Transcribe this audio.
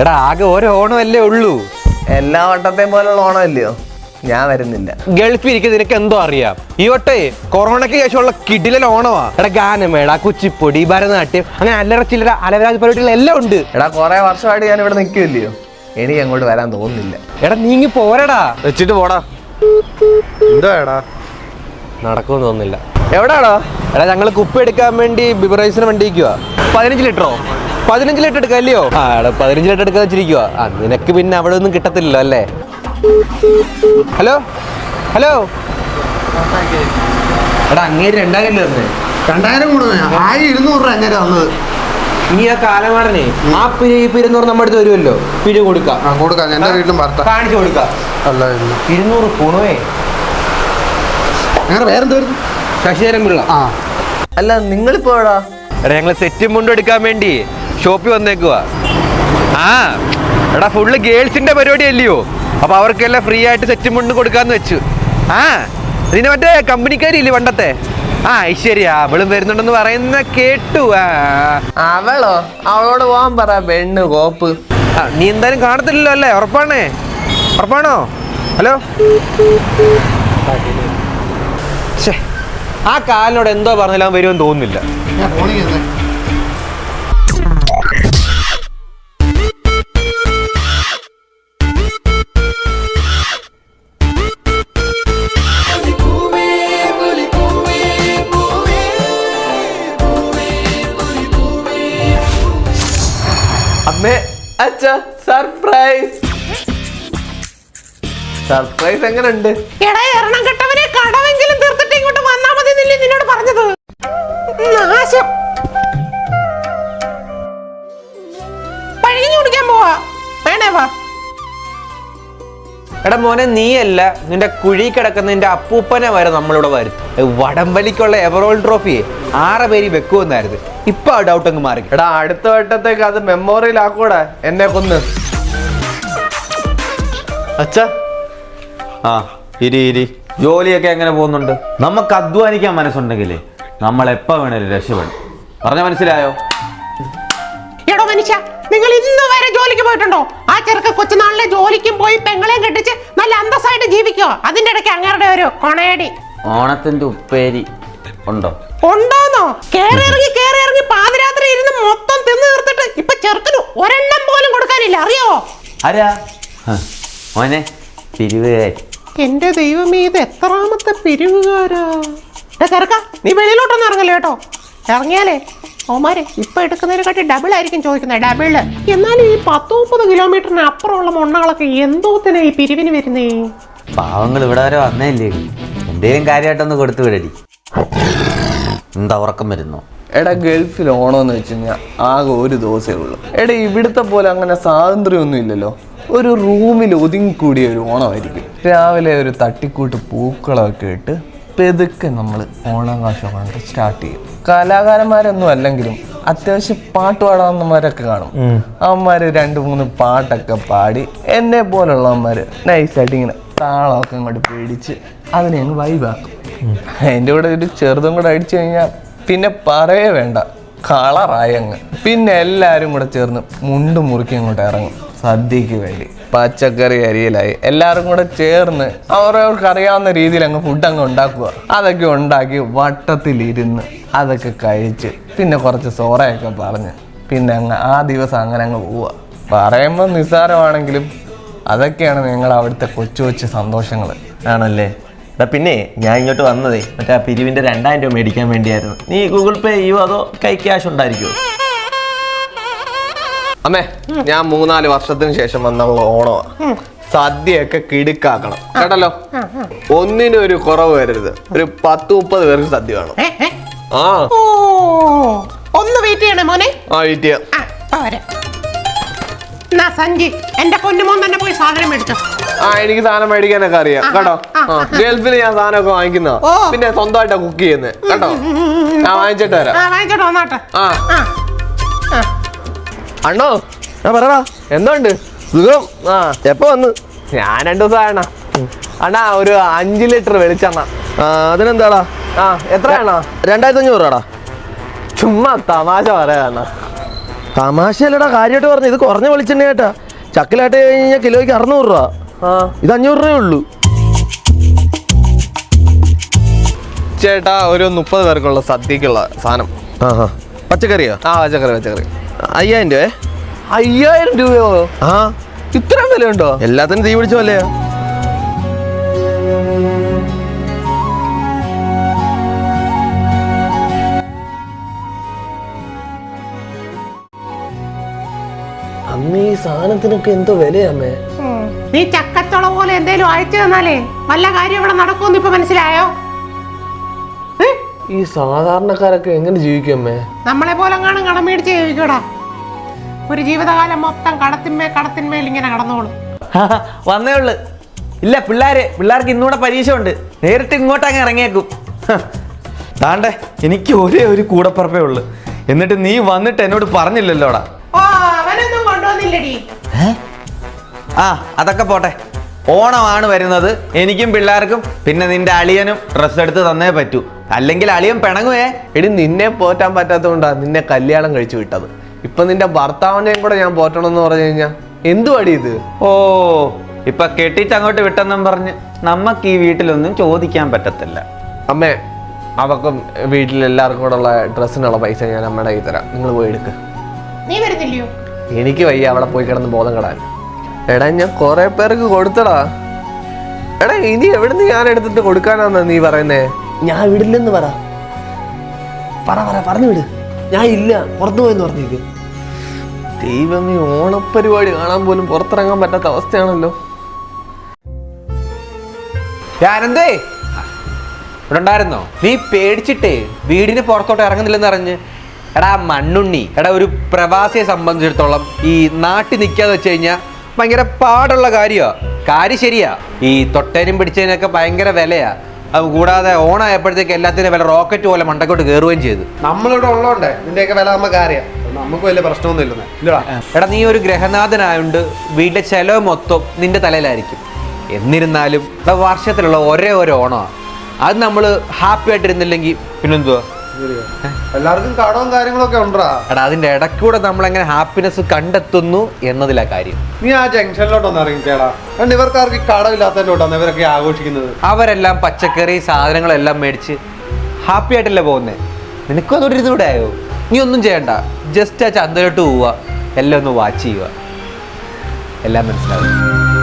എടാ ആകെ ഓരോ ഓണമല്ലേ ഉള്ളൂ. എല്ലാ വട്ടത്തെയും പോലുള്ള ഓണമല്ലയോ? ഞാൻ വരുന്നില്ല. ഗൾഫിൽ ഇരിക്കുന്ന നിനക്ക് എന്തോ അറിയാം. ഈ വട്ടേ കൊറോണയ്ക്ക് ശേഷമുള്ള കിടിലൻ ഓണമാ. എടാ ഗാനമേള കുച്ചിപ്പൊടി ഭരതനാട്യം അങ്ങനെ അല്ലറ ചില്ലറ അലവരാജ് പരിപാടികൾ എല്ലാം ഉണ്ട്. എടാ കുറെ വർഷമായിട്ട് ഞാൻ ഇവിടെ നിൽക്കില്ലയോ എനിക്ക് അങ്ങോട്ട് വരാൻ തോന്നുന്നില്ല. എടാ നീങ്ങി പോരടാ. വെച്ചിട്ട് പോടാ. എന്താടാ നടക്കുമെന്ന് തോന്നുന്നില്ല. എവിടാടാ? എടാ ഞങ്ങൾ കുപ്പി എടുക്കാൻ വേണ്ടി ബിബറൈസിന് വണ്ടിക്കുവാ പതിനഞ്ച് ലിറ്ററോ? പതിനഞ്ച് ലിറ്റർ എടുക്കല്ലയോ ആ എടാ പതിനഞ്ച് ലിറ്റർ എടുക്കാൻ വെച്ചിരിക്കുക ആ നിനക്ക് പിന്നെ അവിടെ ഒന്നും കിട്ടത്തില്ലല്ലോ അല്ലേ? ഹലോ? ഹലോ? എടാ അങ്ങേര് രണ്ടായിരം തന്നെ. രണ്ടായിരം കൂടുന്നേ ആയിരം ഇരുന്നൂറ് രൂപ അങ്ങനെ തന്നത്. നീ ആ കാലമാടനെ ആ പിരി ഈ പിരുന്നൂറ് നമ്മുടെ അടുത്ത് വരുമല്ലോ. പിരി കൊടുക്കാം. ആ കൊടുക്കാം. എന്റെ വീട്ടിലും ഭർത്താവ് കാണിച്ചു കൊടുക്കാം. അല്ല. ഇരുന്നൂറ് കുണുവേ അങ്ങനെ വേറെന്ത് വരുന്നു ശശിധരൻ പിള്ള. ആ. അല്ല നിങ്ങളിപ്പോ എവിടാ? എടാ ഞങ്ങൾ സെറ്റും മുണ്ടും എടുക്കാൻ വേണ്ടി ഷോപ്പിൽ വന്നേക്കുക ആ എടാ ഫുള്ള് ഗേൾസിന്റെ പരിപാടി അല്ലയോ അപ്പൊ അവർക്കെല്ലാം ഫ്രീ ആയിട്ട് സെറ്റും മുണ്ടും കൊടുക്കാന്ന് വെച്ചു. ആ ഇതിന് മറ്റേ കമ്പനിക്കാരില്ലേ പണ്ടത്തെ? ആ ശരിയാ അവളും വരുന്നുണ്ടെന്ന് പറയുന്ന കേട്ടു. ആ. അവളോ? അവളോട് പോകാൻ പറ പെണ്ണ് കോപ്പ്. നീ എന്തായാലും കാണത്തില്ലല്ലോ അല്ലേ? ഉറപ്പാണേ? ഉറപ്പാണോ? ഹലോ? ശ്ശേ, ആ കാലിനോട് എന്തോ പറഞ്ഞാൽ അവൻ വരുമെന്ന് തോന്നുന്നില്ല. അമ്മേ അച്ഛ സർപ്രൈസ് സർപ്രൈസ് എങ്ങനെയുണ്ട് എടാ എറണം കെട്ടവനെ മതി നിന്നോട് പറഞ്ഞത്? നാശം. പഴകഞ്ഞു കുടിക്കാൻ പോവാ. വേണേ വാ. എടാ മോനെ നീയല്ല നിന്റെ കുഴി കിടക്കുന്ന നിന്റെ അപ്പൂപ്പനെ വരെ നമ്മളിവിടെ വരും വടംവലിക്കുള്ള എവറോൾ ട്രോഫി ആറ് പേര് വെക്കുമെന്നായിരുന്നു ഇപ്പൊ ആ ഡൗട്ട് അങ്ങ് മാറി. എടാ അടുത്ത വട്ടത്തേക്ക് അത് മെമ്മോറിയൽ ആക്കൂടെ. എന്നെ കൊന്ന്. അച്ഛ. ആ ഇരി ഇരി. ജോലിയൊക്കെ എങ്ങനെ പോകുന്നുണ്ട്? നമുക്ക് അധ്വാനിക്കാൻ മനസ്സുണ്ടെങ്കിലേ നമ്മൾ എപ്പോൾ വേണേലും രക്ഷപ്പെടും. പറഞ്ഞ മനസ്സിലായോ? എടോ മനുഷ്യ നിങ്ങൾ ഇന്ന് വരെ ജോലിക്ക് പോയിട്ടുണ്ടോ? ആ ചെറുക്ക കൊച്ചുനാളിലെ ജോലിക്കും പോയി പെങ്ങളെയും കെട്ടിച്ച് നല്ല അന്തസ്സായിട്ട് ജീവിക്കോ അതിന്റെ ഇടയ്ക്ക് അങ്ങേരുടെ ഒരു കൊണയടി ഓണത്തിന്റെ ഉപ്പേരി ഉണ്ടോ? ഉണ്ടോന്നോ? കേറി ഇറങ്ങി കേറി ഇറങ്ങി പാതിരാത്രി ഇരുന്ന് മൊത്തം തിന്നു തീർത്തിട്ട് ഇപ്പൊ ചെറുക്കന് ഒരെണ്ണം പോലും കൊടുക്കാനില്ല. അറിയോ ആരാ? മോനെ പിരിവുകാരി എന്റെ ദൈവമേ ഇത് എത്രാമത്തെ പിരിവുകാരാ? ചെറുക്ക നീ വെളിയിലോട്ടൊന്നും ഇറങ്ങല്ലേ കേട്ടോ? ഇറങ്ങിയാലേ? ഓമാരെ ഇപ്പൊ എടുക്കുന്നതിനെക്കാട്ടി ഡബിൾ ആയിരിക്കും ചോദിക്കുന്നത് ഡബിൾ എന്നാലും ഈ പത്ത് മുപ്പത് കിലോമീറ്ററിന് അപ്പുറമുള്ള മണ്ണാളൊക്കെ എന്തോത്തിനാ ഈ പിരിവിന് വരുന്നേ? പാവങ്ങൾ ഇവിടെ വരെ വന്നേല്ലേ? എന്തേലും കാര്യമായിട്ടൊന്ന് കൊടുത്തു വിടടി. എന്താ ഉറക്കം വരുന്നു? എടാ ഗൾഫിൽ ഓണോന്ന് വെച്ച് കഴിഞ്ഞാൽ ആകെ ഒരു ദിവസമേ ഉള്ളൂ. എടാ ഇവിടുത്തെ പോലെ അങ്ങനെ സ്വാതന്ത്ര്യമൊന്നും ഇല്ലല്ലോ. ഒരു റൂമിൽ ഒതുങ്ങിക്കൂടിയ ഒരു ഓണമായിരിക്കും. രാവിലെ ഒരു തട്ടിക്കൂട്ട് പൂക്കളൊക്കെ ഇട്ട് പെതുക്കെ നമ്മൾ ഓണാകാശം കൊണ്ട് സ്റ്റാർട്ട് ചെയ്യും. കലാകാരന്മാരൊന്നും അല്ലെങ്കിലും അത്യാവശ്യം പാട്ട് പാടാവുന്നവരൊക്കെ കാണും. അവന്മാര് രണ്ട് മൂന്ന് പാട്ടൊക്കെ പാടി എന്നെ പോലുള്ളവന്മാര് നൈസായിട്ട് ഇങ്ങനെ താളമൊക്കെ അങ്ങോട്ട് പേടിച്ച് അതിനെ അങ്ങ് വൈബാക്കും അതിന്റെ കൂടെ ഒരു ചെറുതും കൂടെ അടിച്ചു കഴിഞ്ഞാൽ പിന്നെ പറയേ വേണ്ട കളറായി അങ്ങ്. പിന്നെ എല്ലാവരും കൂടെ ചേർന്ന് മുണ്ട് മുറുക്കി അങ്ങോട്ട് ഇറങ്ങും. സദ്യക്ക് വേണ്ടി. പച്ചക്കറി അരിയലായി. എല്ലാവരും കൂടെ ചേർന്ന് അവരവർക്ക് അറിയാവുന്ന രീതിയിൽ അങ്ങ് ഫുഡ് അങ്ങ് ഉണ്ടാക്കുക. അതൊക്കെ ഉണ്ടാക്കി വട്ടത്തിലിരുന്ന് അതൊക്കെ കഴിച്ച് പിന്നെ കുറച്ച് സോറയൊക്കെ പറഞ്ഞ് പിന്നെ അങ്ങ് ആ ദിവസം അങ്ങനെ അങ്ങ് പോവുക. പറയുമ്പോൾ നിസ്സാരമാണെങ്കിലും അതൊക്കെയാണ് നിങ്ങൾ അവിടുത്തെ കൊച്ചു കൊച്ചു സന്തോഷങ്ങൾ. ആണല്ലേ? എടാ പിന്നെ ഞാൻ ഇങ്ങോട്ട് വന്നതേ മറ്റേ ആ പിരിവിന്റെ രണ്ടായിരം രൂപ മേടിക്കാൻ വേണ്ടിയായിരുന്നു. നീ ഗൂഗിൾ പേ ചെയ്യുമോ അതോ കൈ ക്യാഷ് ഉണ്ടായിരിക്കുമോ അമ്മേ ഞാൻ മൂന്നാൽ വർഷത്തിന് ശേഷം വന്നുള്ള ഓണമാ സദ്യയൊക്കെ കിടുക്കാക്കണം. കേട്ടല്ലോ? ഒന്നിനും ഒരു കുറവ് വരരുത്. ഒരു പത്ത് മുപ്പത് പേർക്ക് സദ്യ വേണം. ആ. ഒന്ന് വെയിറ്റ് ചെയ്യണേ മോനെ. ആ വെയിറ്റ് ചെയ്യാം. എന്നാ സഞ്ജി എന്റെ പൊന്നുമോൻ തന്നെ പോയി സാധനം മേടിച്ചോ. ആ എനിക്ക് സാധനം മേടിക്കാനൊക്കെ അറിയാം. കേട്ടോ? ഗൾഫിൽ ഞാൻ സാധനമൊക്കെ വാങ്ങിക്കുന്ന. പിന്നെ സ്വന്തമായിട്ടാ കുക്ക് ചെയ്യുന്നത് കേട്ടോ? ഞാൻ വാങ്ങിച്ചിട്ട് വരാം. വാങ്ങിച്ചോട്ടോ വന്നാട്ടെ. ആ. ആ. അണ്ണോ ആ പറടാ എന്തുണ്ട്? സുഖം. ആ. എപ്പോ വന്ന്? ഞാൻ രണ്ടു ദിവസം ആയണ അണ്ണാ ഒരു അഞ്ച് ലിറ്റർ വെളിച്ചെണ്ണ. ആ അതിനെന്താടാ? ആ എത്രയാണോ രണ്ടായിരത്തി അഞ്ഞൂറ് രൂപടാ. ചുമ്മാ തമാശ പറയാ തമാശയല്ലടാ കാര്യമായിട്ട് പറഞ്ഞു ഇത് കുറഞ്ഞ വെളിച്ചെണ്ണ ചക്കിലായിട്ട് ചക്കിലാട്ട് കഴിഞ്ഞാൽ കിലോയ്ക്ക് അറുന്നൂറ് രൂപ. ആ. ഇത് അഞ്ഞൂറ് രൂപയേ ഉള്ളൂ. ചേട്ടാ ഒരു മുപ്പത് പേർക്കുള്ള സദ്യക്കുള്ള സാധനം. ആഹാ. പച്ചക്കറിയോ? ആ പച്ചക്കറി പച്ചക്കറി. അയ്യായിരം രൂപ? അയ്യായിരം രൂപയോ? ആ. ഇത്രയും വില ഉണ്ടോ എല്ലാത്തിനും തീ പിടിച്ച പോലെയാ അമ്മ ഈ സാധനത്തിനൊക്കെ എന്തോ വിലയമ്മേ. നീ ചക്കച്ചുള പോലെ എന്തേലും അയച്ചു തന്നാലേ? വല്ല കാര്യം ഇവിടെ നടക്കുമെന്ന് ഇപ്പൊ മനസ്സിലായോ? ഈ സാധാരണക്കാരൊക്കെ എങ്ങനെ ജീവിക്കമ്മേ അമ്മേ? നമ്മളെ പോലെ കാണും കടം മേടിച്ച് ജീവിക്കൂടാ. ഒരു ജീവിതകാലം മൊത്തം കടത്തിന്മേൽ കടത്തിന്മേൽ ഇങ്ങനെ കടന്നോളും. വന്നേ ഉള്ളു. ഇല്ല പിള്ളേര് പിള്ളേർക്ക് ഇന്നൂടെ പരീക്ഷ ഉണ്ട് നേരിട്ട് ഇങ്ങോട്ട് അങ്ങ് ഇറങ്ങിയേക്കും. താണ്ടെ എനിക്ക് ഒരേ ഒരു കൂടപ്പറപ്പേ ഉള്ളു. എന്നിട്ട് നീ വന്നിട്ട് എന്നോട് പറഞ്ഞില്ലല്ലോടാ? ഓ അവനൊന്നും കൊണ്ടുവന്നില്ലടി. ആ അതൊക്കെ പോട്ടെ. ഓണമാണ് വരുന്നത്. എനിക്കും പിള്ളേർക്കും പിന്നെ നിന്റെ അളിയനും ഡ്രസ്സ് എടുത്ത് തന്നേ പറ്റൂ. അല്ലെങ്കിൽ അളിയൻ പിണങ്ങുവേ. എടി നിന്നെ പോറ്റാൻ പറ്റാത്തതുകൊണ്ടാണ് നിന്നെ കല്യാണം കഴിച്ചു വിട്ടത്. ഇപ്പൊ നിന്റെ ഭർത്താവിനെയും കൂടെ ഞാൻ പോറ്റണം എന്ന് പറഞ്ഞു കഴിഞ്ഞാ എന്തുവാടി ഇത്? ഓ ഇപ്പൊ കെട്ടിട്ട് അങ്ങോട്ട് വിട്ടെന്നും പറഞ്ഞ് നമുക്ക് ഈ വീട്ടിലൊന്നും ചോദിക്കാൻ പറ്റത്തില്ല. അമ്മേ അവക്കും വീട്ടിൽ എല്ലാവർക്കും കൂടെ ഉള്ള ഡ്രസ്സിനുള്ള പൈസ ഞാൻ അമ്മയുടെ കയ്യിൽ തരാം. നിങ്ങൾ പോയി എടുക്ക്. നീ വരുന്നില്ലയോ? എനിക്ക് വയ്യ അവിടെ പോയി കിടന്ന് ബോധം കെടാൻ. എടാ ഞാൻ കുറെ പേർക്ക് കൊടുത്തടാ. എടാ ഇനി എവിടുന്ന് ഞാൻ എടുത്തിട്ട് കൊടുക്കാനാന്നാ നീ പറയുന്നേ? ഞാൻ വിടില്ലെന്ന് പറ. പറ പറ പറഞ്ഞു വിട്. ഞാൻ ഇല്ല പുറത്തു പോയെന്ന് പറഞ്ഞേക്ക് ദൈവം ഈ ഓണപ്പരിപാടി കാണാൻ പോലും പുറത്തിറങ്ങാൻ പറ്റാത്ത അവസ്ഥയാണല്ലോ. ഞാനെന്തേ ഇവിടെ ഉണ്ടായിരുന്നോ? നീ പേടിച്ചിട്ടേ വീടിന് പുറത്തോട്ട് ഇറങ്ങുന്നില്ലെന്ന് അറിഞ്ഞ്. എടാ മണ്ണുണ്ണി എടാ ഒരു പ്രവാസിയെ സംബന്ധിച്ചിടത്തോളം ഈ നാട്ടിൽ നിൽക്കാന്ന് വെച്ച് കഴിഞ്ഞാൽ ഭയങ്കര പാടുള്ള കാര്യമാണ് കാര്യം ശരിയാ. ഈ തൊട്ടേനും പിടിച്ചതിനൊക്കെ ഭയങ്കര വിലയാ. അത് കൂടാതെ ഓണായപ്പോഴത്തേക്ക് എല്ലാത്തിനും വില റോക്കറ്റ് പോലെ മണ്ടക്കോട്ട് കയറുകയും ചെയ്തു. നമ്മളിവിടെ ഉള്ളതുകൊണ്ടേ നിന്റെയൊക്കെ വില നമുക്ക് അറിയാം. നമുക്ക് വലിയ പ്രശ്നമൊന്നും ഇല്ലെന്ന് എടാ നീ ഒരു ഗ്രഹനാഥനായോണ്ട് വീട്ടിലെ ചെലവ് മൊത്തം നിന്റെ തലയിലായിരിക്കും. എന്നിരുന്നാലും ഇവിടെ വർഷത്തിലുള്ള ഒരേ ഒരു ഓണമാണ് അത് നമ്മൾ ഹാപ്പി ആയിട്ടിരുന്നില്ലെങ്കിൽ പിന്നെന്തുവാ? എല്ലാവർക്കും കടവും കാര്യങ്ങളൊക്കെ ഉണ്ടാ എടാ അതിന്റെ ഇടയ്ക്കൂടെ നമ്മൾ എങ്ങനെ ഹാപ്പിനെസ് കണ്ടെത്തുന്നു എന്നതിലാ കാര്യം. നീ ആ ജംഗ്ഷനിലോട്ടൊന്ന് ഇറങ്ങിക്കേടാ. കണ്ട് ഇവർക്കാർക്ക് കടവില്ലാത്തതിലോട്ടാണ് കടമില്ലാത്തതിലോട്ടാണ് ഇവരൊക്കെ ആഘോഷിക്കുന്നത്. അവരെല്ലാം പച്ചക്കറി സാധനങ്ങളെല്ലാം മേടിച്ച് ഹാപ്പി ആയിട്ടല്ലേ പോകുന്നേ? നിനക്കും അതൊരു ഇതൂടെ ആയോ? നീ ഒന്നും ചെയ്യണ്ട. ജസ്റ്റ് ആ ചന്തയിലോട്ട് പോവുക. എല്ലാം ഒന്ന് വാച്ച് ചെയ്യുക. എല്ലാം മനസ്സിലാവും.